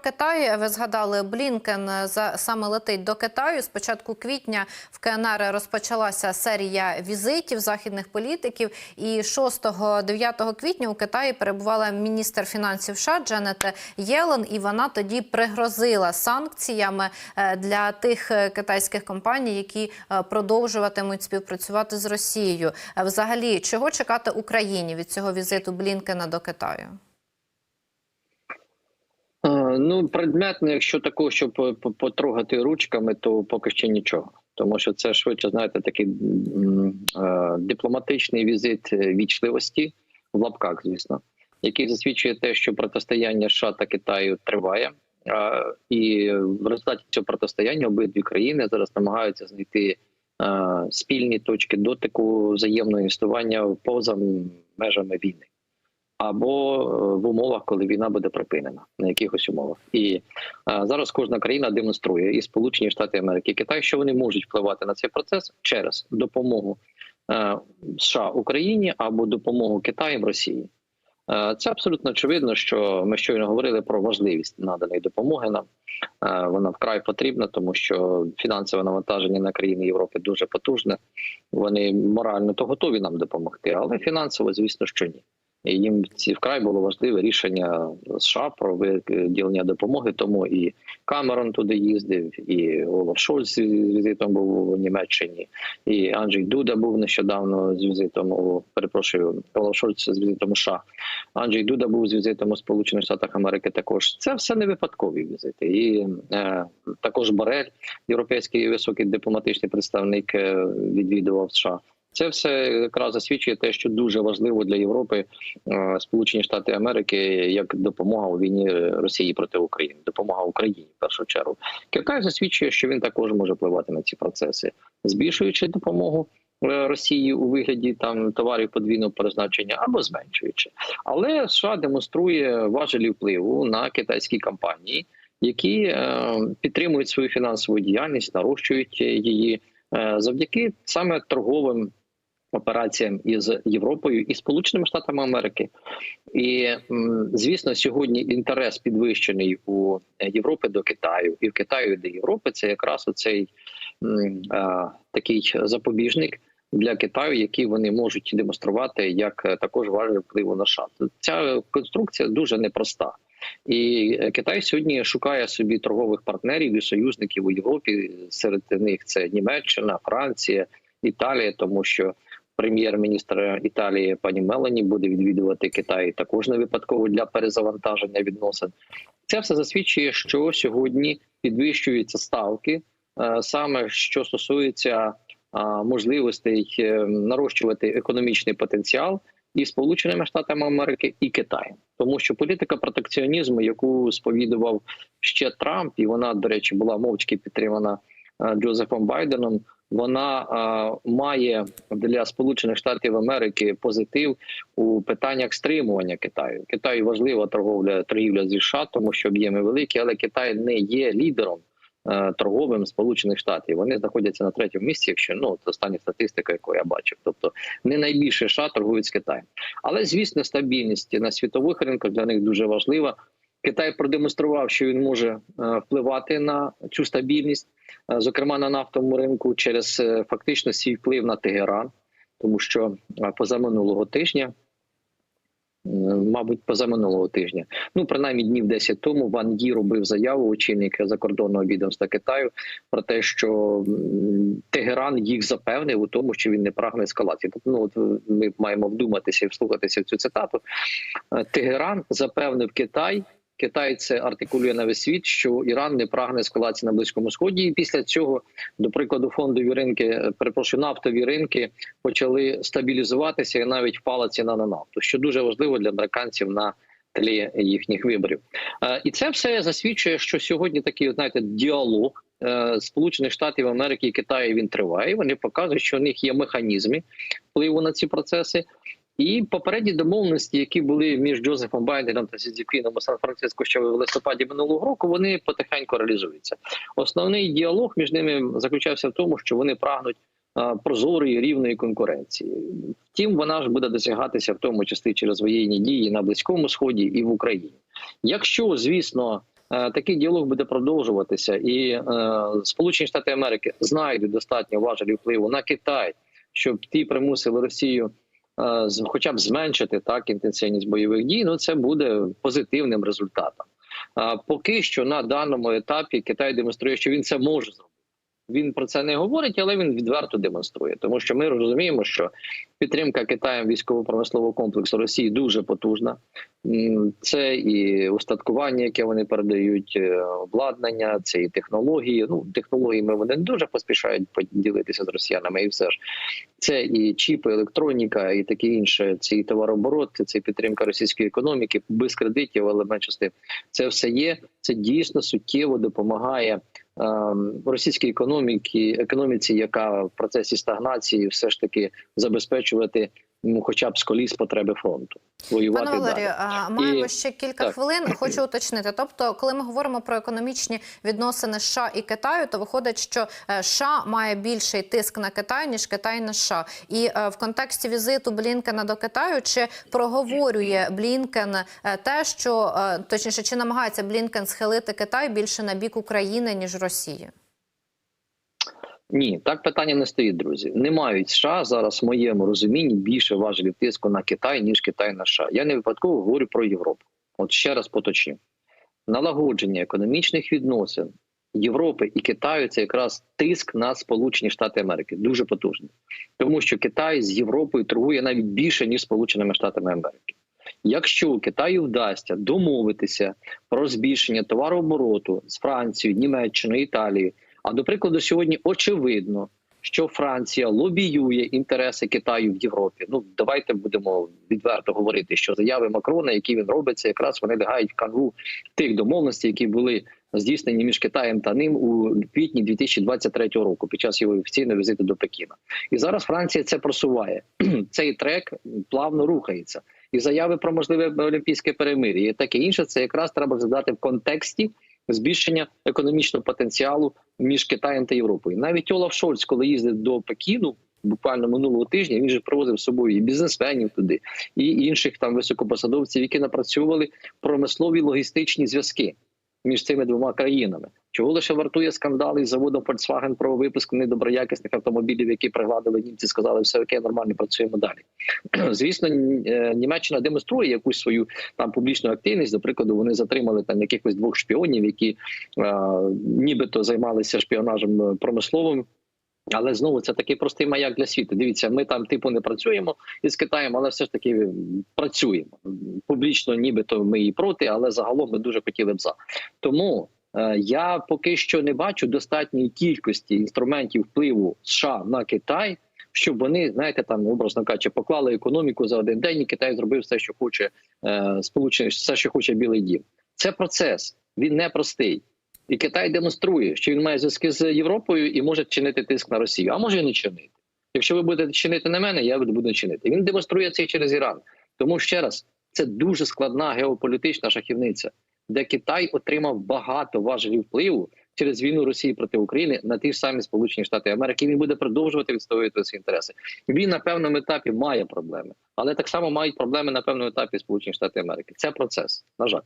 Китай. Ви згадали Блінкен е, саме летить до Китаю. З початку квітня в КНР розпочалася серія візитів західних політиків. І 6-9 квітня у Китаї перебувала міністр фінансів США Дженет Єлен, і вона тоді пригрозила санкціями е, для тих е, китайських компаній, які продовжуватимуть співпрацювати з Росією. Взагалі, чого чекати Україні від цього візиту Блінкена до Китаю? Е, Ну, предметно, якщо такого, щоб по- потрогати ручками, то поки що нічого. Тому що це швидше, знаєте, такий е, дипломатичний візит е, вічливості в лапках, звісно, який засвідчує те, що протистояння США та Китаю триває. Е, І в результаті цього протистояння обидві країни зараз намагаються знайти е, спільні точки дотику взаємного інвестування поза межами війни або е, в умовах, коли війна буде припинена, на якихось умовах. І е, зараз кожна країна демонструє і Сполучені Штати Америки, і Китай, що вони можуть впливати на цей процес через допомогу е, США Україні або допомогу Китаю Росії. Це абсолютно очевидно, що ми щойно говорили про важливість наданої допомоги нам. Вона вкрай потрібна, тому що фінансове навантаження на країни Європи дуже потужне. Вони морально то готові нам допомогти, але фінансово, звісно, що ні. І їм ці вкрай було важливе рішення США про виділення допомоги. Тому і Камерон туди їздив, і Олаф Шольц з візитом був у Німеччині, і Анджей Дуда був нещодавно з візитом у перепрошую Олаф Шольц з візитом у США. Анджей Дуда був з візитом у Сполучених Штатах Америки. Також це все не випадкові візити. І е, також Борель, європейський високий дипломатичний представник, е, відвідував США. Це все якраз засвідчує те, що дуже важливо для Європи е, Сполучені Штати Америки як допомога у війні Росії проти України, допомога Україні в першу чергу. Китай засвідчує, що він також може впливати на ці процеси, збільшуючи допомогу е, Росії у вигляді там товарів подвійного призначення або зменшуючи. Але США демонструє важелі впливу на китайські компанії, які е, підтримують свою фінансову діяльність, нарощують її е, завдяки саме торговим операціям із Європою і Сполученими Штатами Америки. І звісно, сьогодні інтерес підвищений у Європи до Китаю і в Китаю до Європи. Це якраз оцей такий запобіжник. Для Китаю, які вони можуть демонструвати як е, також важливий впливу на США. Ця конструкція дуже непроста, і е, Китай сьогодні шукає собі торгових партнерів і союзників у Європі. Серед них це Німеччина, Франція, Італія, тому що прем'єр-міністр Італії пані Мелані буде відвідувати Китай також не випадково для перезавантаження відносин. Це все засвідчує, що сьогодні підвищуються ставки, е, саме що стосується а, можливостей е, нарощувати економічний потенціал і Сполученими Штатами Америки і Китаєм, тому що політика протекціонізму, яку сповідував ще Трамп, і вона, до речі, була мовчки підтримана е, Джозефом Байденом. Вона е, має для Сполучених Штатів Америки позитив у питаннях стримування Китаю. Китаю важлива торговля торгівля зі США, тому що об'єми великі, але Китай не є лідером е, торговим Сполучених Штатів. Вони знаходяться на третьому місці, якщо ну це остання статистика, яку я бачив. Тобто не найбільше США торгують з Китаєм. Але звісно, стабільність на світових ринках для них дуже важлива. Китай продемонстрував, що він може е, впливати на цю стабільність, е, зокрема на нафтовому ринку, через е, фактично свій вплив на Тегеран, тому що позаминулого тижня. Мабуть, позаминулого тижня, ну принаймні днів 10 тому Ван Ї робив заяву очільник закордонного відомства Китаю про те, що Тегеран їх запевнив у тому, що він не прагне ескалації. Тобто, ну от ми маємо вдуматися і вслухатися в цю цитату. Тегеран запевнив Китай. Китай це артикулює на весь світ, що Іран не прагне ескалації на близькому сході. І після цього, до прикладу, фондові ринки, перепрошую, нафтові ринки почали стабілізуватися і навіть впала ціна на нафту, що дуже важливо для американців на тлі їхніх виборів. Е, І це все засвідчує, що сьогодні такий, знаєте, діалог е, Сполучених Штатів Америки і Китаю він триває. Вони показують, що у них є механізми впливу на ці процеси. І попередні домовленості, які були між Джозефом Байденом та Сізіпіном у Сан-Франциско ще в листопаді минулого року, вони потихеньку реалізуються. Основний діалог між ними заключався в тому, що вони прагнуть прозорої рівної конкуренції. Втім, вона ж буде досягатися в тому числі через воєнні дії на близькому сході і в Україні. Якщо, звісно, такий діалог буде продовжуватися, і Сполучені Штати Америки знайдуть достатньо важелів впливу на Китай, щоб ті примусили Росію. Е, Хоча б зменшити так інтенсивність бойових дій, ну це буде позитивним результатом. Поки що на даному етапі Китай демонструє, що він це може зробити. Він про це не говорить, але він відверто демонструє, тому що ми розуміємо, що підтримка Китаєм військово-промислового комплексу Росії дуже потужна. Це і устаткування, яке вони передають, е, обладнання, це і технології. Ну технологіями вони не дуже поспішають поділитися з росіянами, і все ж це і чіпи, електроніка, і таке інше. Це і товарооборот, це і підтримка російської економіки без кредитів, але менше. Це все є. Це дійсно суттєво допомагає російській економіці, економіці, яка в процесі стагнації все ж таки забезпечувати ну, хоча б з коліс потреби фронту. Воювати Пане Валерію, далі. маємо І- ще кілька так. хвилин. Хочу уточнити. Тобто, коли ми говоримо про економічні відносини США і Китаю, то виходить, що е, США має більший тиск на Китай ніж Китай на США. І е, в контексті візиту Блінкена до Китаю чи проговорює Блінкен е, те, що точніше, чи намагається Блінкен схилити Китай більше на бік України ніж Росії? Ні, так питання не стоїть, друзі. Не мають США зараз в моєму розумінні більше важелів тиску на Китай, ніж Китай на США. Я не випадково говорю про Європу. От ще раз поточню. Налагодження економічних відносин Європи і Китаю це якраз тиск на Сполучені Штати Америки. Дуже потужний. Тому що Китай з Європою торгує навіть більше, ніж Сполученими Штатами Америки. Якщо Китаю вдасться домовитися про збільшення товарообороту з Францією, Німеччиною, Італією, а до прикладу, сьогодні очевидно, що Франція лобіює інтереси Китаю в Європі. Ну давайте будемо відверто говорити, що заяви Макрона, які він робить, це якраз вони лягають в канву тих домовленостей, які були здійснені між Китаєм та ним у квітні 2023 року під час його офіційного візиту до Пекіна. І зараз Франція це просуває. Цей трек плавно рухається. І заяви про можливе олімпійське перемир'я і таке інше, це якраз треба задати в контексті збільшення економічного потенціалу між Китаєм та Європою. Навіть Олаф Шольц, коли їздив до Пекіну, буквально минулого тижня, він же привозив з собою і бізнесменів туди, і інших там високопосадовців, які напрацьовували промислові логістичні зв'язки між цими двома країнами. Чого лише вартує скандал із заводом Volkswagen про випуск недоброякісних автомобілів, які пригладили німці, сказали, все окей, нормально працюємо далі. Звісно, е, Німеччина демонструє якусь свою там публічну активність. До прикладу, вони затримали там якихось двох шпіонів, які е, нібито займалися шпіонажем е, промисловим. Але знову це такий простий маяк для світу. Дивіться, ми там типу не працюємо із Китаєм, але все ж таки працюємо публічно, нібито ми і проти, але загалом ми дуже хотіли б за. Тому е, я поки що не бачу достатньої кількості інструментів впливу США на Китай, щоб вони, знаєте, там образно кажучи, поклали економіку за один день, і Китай зробив все, що хоче е, сполучений, все, що хоче Білий Дім. Це процес, він непростий. І Китай демонструє, що він має зв'язки з Європою і може чинити тиск на Росію, а може і не чинити. Якщо ви будете чинити на мене, я буду чинити. Він демонструє це через Іран. Тому ще раз, це дуже складна геополітична шахівниця, де Китай отримав багато важелів впливу через війну Росії проти України на ті ж самі Сполучені Штати Америки. Він буде продовжувати відстоювати свої інтереси. Він на певному етапі має проблеми, але так само мають проблеми на певному етапі Сполучені Штати Америки. Це процес. На жаль.